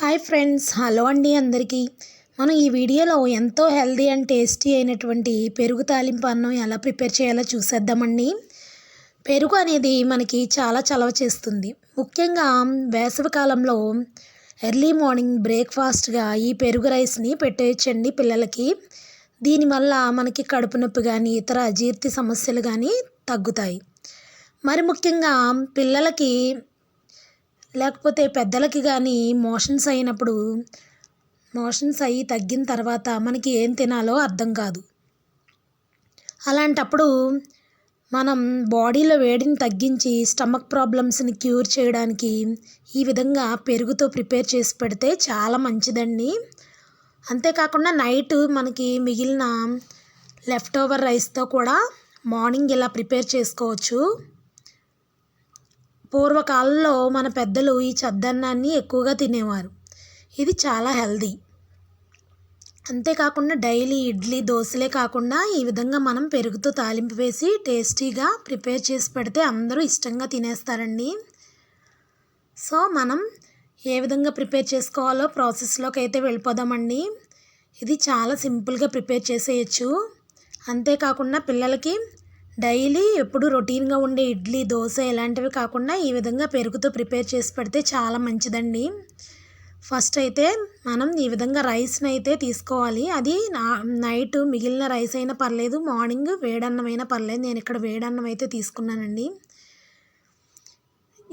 Hi friends hello అండి అందరికీ. మనం ఈ వీడియోలో ఎంతో హెల్దీ అండ్ టేస్టీ అయినటువంటి పెరుగు తాలింపు అన్నం ఎలా ప్రిపేర్ చేయాలో చూసేద్దామండి. పెరుగు అనేది మనకి చాలా చలవ చేస్తుంది. ముఖ్యంగా వేసవికాలంలో ఎర్లీ మార్నింగ్ బ్రేక్ఫాస్ట్గా ఈ పెరుగు రైస్ని పెట్టేయచ్చండి పిల్లలకి. దీనివల్ల మనకి కడుపు నొప్పి కానీ ఇతర అజీర్తి సమస్యలు కానీ తగ్గుతాయి. మరి ముఖ్యంగా పిల్లలకి లేకపోతే పెద్దలకి కానీ మోషన్స్ అయినప్పుడు మోషన్స్ అయ్యి తగ్గిన తర్వాత మనకి ఏం తినాలో అర్థం కాదు. అలాంటప్పుడు మనం బాడీలో వేడిని తగ్గించి స్టమక్ ప్రాబ్లమ్స్ని క్యూర్ చేయడానికి ఈ విధంగా పెరుగుతో ప్రిపేర్ చేసి పెడితే చాలా మంచిదండి. అంతేకాకుండా నైట్ మనకి మిగిలిన లెఫ్ట్ ఓవర్ రైస్తో కూడా మార్నింగ్ ఇలా ప్రిపేర్ చేసుకోవచ్చు. పూర్వకాలంలో మన పెద్దలు ఈ చద్దన్నాన్ని ఎక్కువగా తినేవారు. ఇది చాలా హెల్దీ. అంతేకాకుండా డైలీ ఇడ్లీ దోశలే కాకుండా ఈ విధంగా మనం పెరుగుతో తాలింపు వేసి టేస్టీగా ప్రిపేర్ చేసి పెడితే అందరూ ఇష్టంగా తినేస్తారండి. సో మనం ఏ విధంగా ప్రిపేర్ చేసుకోవాలో ప్రాసెస్లోకి అయితే వెళ్ళిపోదామండి. ఇది చాలా సింపుల్గా ప్రిపేర్ చేసేయచ్చు. అంతేకాకుండా పిల్లలకి డైలీ ఎప్పుడు రొటీన్గా ఉండే ఇడ్లీ దోశ ఇలాంటివి కాకుండా ఈ విధంగా పెరుగుతో ప్రిపేర్ చేసి పెడితే చాలా మంచిదండి. ఫస్ట్ అయితే మనం ఈ విధంగా రైస్ని అయితే తీసుకోవాలి. అది నైట్ మిగిలిన రైస్ అయినా పర్లేదు మార్నింగ్ వేడన్నమైనా అయినా పర్లేదు నేను ఇక్కడ వేడన్నం అయితే తీసుకున్నానండి.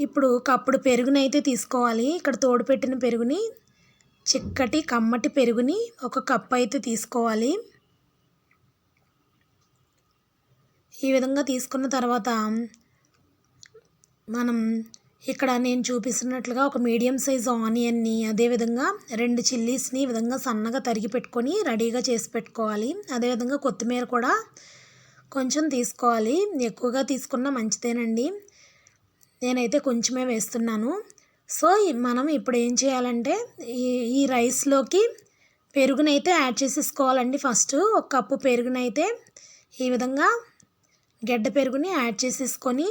ఇప్పుడు కప్పుడు పెరుగుని అయితే తీసుకోవాలి. ఇక్కడ తోడు పెట్టిన పెరుగుని చిక్కటి కమ్మటి పెరుగుని ఒక కప్ అయితే తీసుకోవాలి. ఈ విధంగా తీసుకున్న తర్వాత మనం ఇక్కడ నేను చూపిస్తున్నట్లుగా ఒక మీడియం సైజ్ ఆనియన్ని అదేవిధంగా రెండు చిల్లీస్ని ఈ విధంగా సన్నగా తరిగి పెట్టుకొని రెడీగా చేసి పెట్టుకోవాలి. అదేవిధంగా కొత్తిమీర కూడా కొంచెం తీసుకోవాలి. ఎక్కువగా తీసుకున్న మంచిదేనండి. నేనైతే కొంచెమే వేస్తున్నాను. సో మనం ఇప్పుడు ఏం చేయాలంటే ఈ ఈ రైస్లోకి పెరుగునైతే యాడ్ చేసేసుకోవాలండి ఫస్ట్. ఒక కప్పు పెరుగునైతే ఈ విధంగా గడ్డ పెరుగుని యాడ్ చేసేసుకొని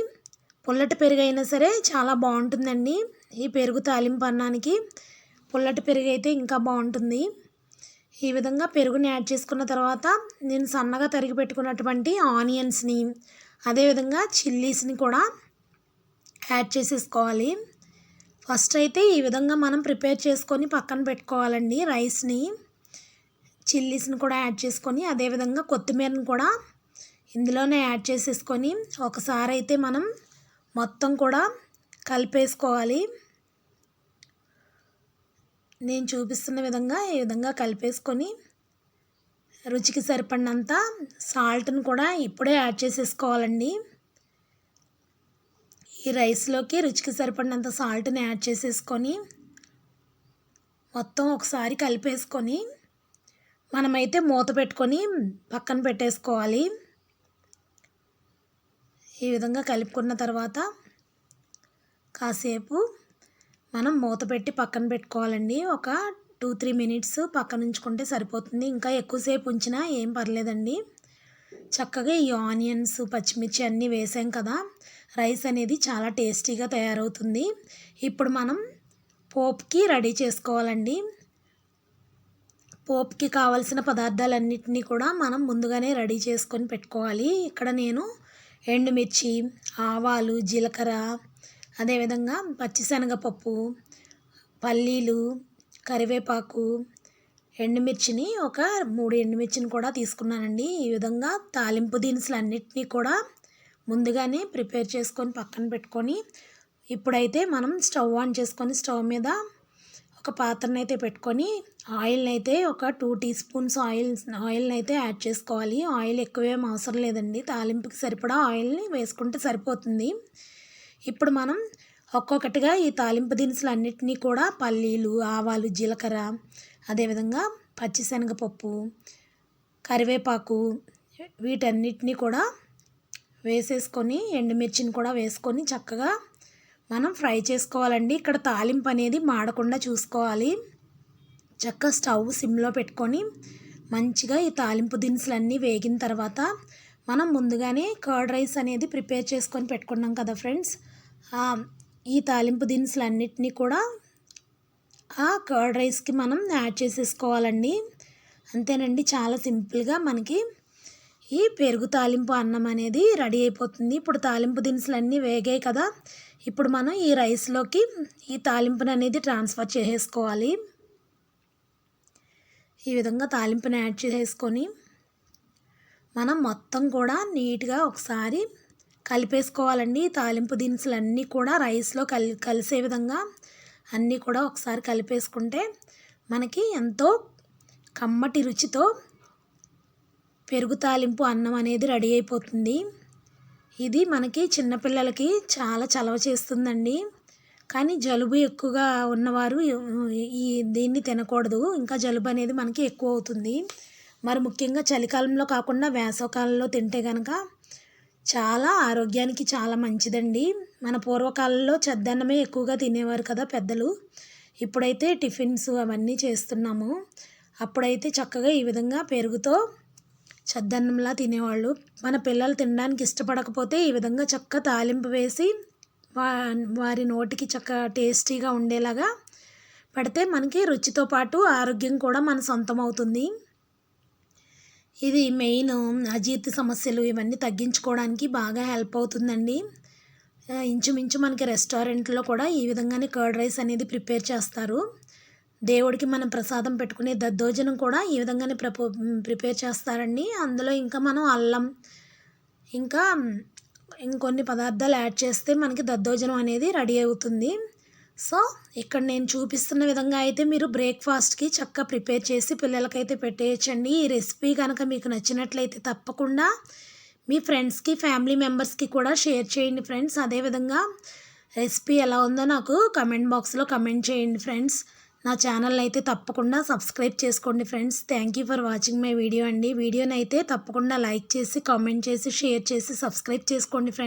పుల్లటి పెరుగు అయినా సరే చాలా బాగుంటుందండి ఈ పెరుగు తాలింపు అన్నానికి. పుల్లటి పెరుగు అయితే ఇంకా బాగుంటుంది. ఈ విధంగా పెరుగుని యాడ్ చేసుకున్న తర్వాత నేను సన్నగా తరిగి పెట్టుకున్నటువంటి ఆనియన్స్ని అదేవిధంగా చిల్లీస్ని కూడా యాడ్ చేసేసుకోవాలి. ఫస్ట్ అయితే ఈ విధంగా మనం ప్రిపేర్ చేసుకొని పక్కన పెట్టుకోవాలండి రైస్ని. చిల్లీస్ని కూడా యాడ్ చేసుకొని అదేవిధంగా కొత్తిమీరని కూడా ఇందులోనే యాడ్ చేసేసుకొని ఒకసారి అయితే మనం మొత్తం కూడా కలిపేసుకోవాలి. నేను చూపిస్తున్న విధంగా ఈ విధంగా కలిపేసుకొని రుచికి సరిపడినంత సాల్ట్ని కూడా ఇప్పుడే యాడ్ చేసేసుకోవాలండి. ఈ రైస్లోకి రుచికి సరిపడినంత సాల్ట్ని యాడ్ చేసేసుకొని మొత్తం ఒకసారి కలిపేసుకొని మనమైతే మూత పెట్టుకొని పక్కన పెట్టేసుకోవాలి. ఈ విధంగా కలుపుకున్న తర్వాత కాసేపు మనం మూత పెట్టి పక్కన పెట్టుకోవాలండి. ఒక టూ త్రీ మినిట్స్ పక్కన ఉంచుకుంటే సరిపోతుంది. ఇంకా ఎక్కువసేపు ఉంచినా ఏం పర్లేదండి. చక్కగా ఈ ఆనియన్స్ పచ్చిమిర్చి అన్నీ వేసాం కదా. రైస్ అనేది చాలా టేస్టీగా తయారవుతుంది. ఇప్పుడు మనం పోప్కి రెడీ చేసుకోవాలండి. పోప్కి కావలసిన పదార్థాలన్నింటినీ కూడా మనం ముందుగానే రెడీ చేసుకొని పెట్టుకోవాలి. ఇక్కడ నేను ఎండుమిర్చి ఆవాలు జీలకర్ర అదేవిధంగా పచ్చిశనగపప్పు పల్లీలు కరివేపాకు ఎండుమిర్చిని ఒక మూడు ఎండుమిర్చిని కూడా తీసుకున్నానండి. ఈ విధంగా తాలింపు దినుసులు అన్నిటినీ కూడా ముందుగానే ప్రిపేర్ చేసుకొని పక్కన పెట్టుకొని ఇప్పుడైతే మనం స్టవ్ ఆన్ చేసుకొని స్టవ్ మీద ఒక పాత్రను అయితే పెట్టుకొని ఆయిల్ని అయితే ఒక టూ టీ స్పూన్స్ ఆయిల్ ఆయిల్ని అయితే యాడ్ చేసుకోవాలి. ఆయిల్ ఎక్కువేం అవసరం లేదండి. తాలింపుకి సరిపడా ఆయిల్ని వేసుకుంటే సరిపోతుంది. ఇప్పుడు మనం ఒక్కొక్కటిగా ఈ తాలింపు దినుసులు అన్నిటినీ కూడా పల్లీలు ఆవాలు జీలకర్ర అదేవిధంగా పచ్చిశనగపప్పు కరివేపాకు వీటన్నిటినీ కూడా వేసేసుకొని ఎండుమిర్చిని కూడా వేసుకొని చక్కగా మనం ఫ్రై చేసుకోవాలండి. ఇక్కడ తాలింపు అనేది మాడకుండా చూసుకోవాలి. చక్క స్టవ్ సిమ్లో పెట్టుకొని మంచిగా ఈ తాలింపు దినుసులన్నీ వేగిన తర్వాత మనం ముందుగానే కర్డ్ రైస్ అనేది ప్రిపేర్ చేసుకొని పెట్టుకున్నాం కదా ఫ్రెండ్స్. ఈ తాలింపు దినుసులన్నిటినీ కూడా ఆ కర్డ్ రైస్కి మనం యాడ్ చేసేసుకోవాలండి. అంతేనండి చాలా సింపుల్గా మనకి ఈ పెరుగు తాలింపు అన్నం అనేది రెడీ అయిపోతుంది. ఇప్పుడు తాలింపు దినుసులు అన్నీ వేగాయి కదా. ఇప్పుడు మనం ఈ రైస్లోకి ఈ తాలింపుని అనేది ట్రాన్స్ఫర్ చేసేసుకోవాలి. ఈ విధంగా తాలింపుని యాడ్ చేసేసుకొని మనం మొత్తం కూడా నీట్గా ఒకసారి కలిపేసుకోవాలండి. తాలింపు దినుసులు అన్నీ కూడా రైస్లో కలి కలిసే విధంగా అన్నీ కూడా ఒకసారి కలిపేసుకుంటే మనకి ఎంతో కమ్మటి రుచితో పెరుగు తాలింపు అన్నం అనేది రెడీ అయిపోతుంది. ఇది మనకి చిన్నపిల్లలకి చాలా చలవ చేస్తుందండి. కానీ జలుబు ఎక్కువగా ఉన్నవారు ఈ దీన్ని తినకూడదు. ఇంకా జలుబు అనేది మనకి ఎక్కువ అవుతుంది. మరి ముఖ్యంగా చలికాలంలో కాకుండా వేసవకాలంలో తింటే కనుక చాలా ఆరోగ్యానికి చాలా మంచిదండి. మన పూర్వకాలంలో చెద్దన్నమే ఎక్కువగా తినేవారు కదా పెద్దలు. ఇప్పుడైతే టిఫిన్స్ అవన్నీ చేస్తున్నాము. అప్పుడైతే చక్కగా ఈ విధంగా పెరుగుతో చద్దన్నంలా తినేవాళ్ళు. మన పిల్లలు తినడానికి ఇష్టపడకపోతే ఈ విధంగా చక్క తాలింపు వేసి వా వారి నోటికి చక్క టేస్టీగా ఉండేలాగా పెడితే మనకి రుచితో పాటు ఆరోగ్యం కూడా మన సొంతం అవుతుంది ఇది మెయిన్ అజీర్తి సమస్యలు ఇవన్నీ తగ్గించుకోవడానికి బాగా హెల్ప్ అవుతుందండి. ఇంచుమించు మనకి రెస్టారెంట్లో కూడా ఈ విధంగానే కర్డ్ రైస్ అనేది ప్రిపేర్ చేస్తారు. దేవుడికి మనం ప్రసాదం పెట్టుకునే దద్దోజనం కూడా ఈ విధంగానే ప్రపో ప్రిపేర్ చేస్తారండి. అందులో ఇంకా మనం అల్లం ఇంకా ఇంకొన్ని పదార్థాలు యాడ్ చేస్తే మనకి దద్దోజనం అనేది రెడీ అవుతుంది. సో ఇక్కడ నేను చూపిస్తున్న విధంగా అయితే మీరు బ్రేక్ఫాస్ట్కి చక్కగా ప్రిపేర్ చేసి పిల్లలకైతే పెట్టేయచ్చండి. ఈ రెసిపీ కనుక మీకు నచ్చినట్లయితే తప్పకుండా మీ ఫ్రెండ్స్కి ఫ్యామిలీ మెంబర్స్కి కూడా షేర్ చేయండి ఫ్రెండ్స్. అదేవిధంగా రెసిపీ ఎలా ఉందో నాకు కమెంట్ బాక్స్లో కమెంట్ చేయండి ఫ్రెండ్స్. నా ఛానల్ అయితే తప్పకుండా సబ్స్క్రైబ్ చేసుకోండి friends. Thank you for watching my video అండి. వీడియోని అయితే తప్పకుండా లైక్ చేసి కామెంట్ చేసి షేర్ చేసి సబ్స్క్రైబ్ చేసుకోండి ఫ్రెండ్స్.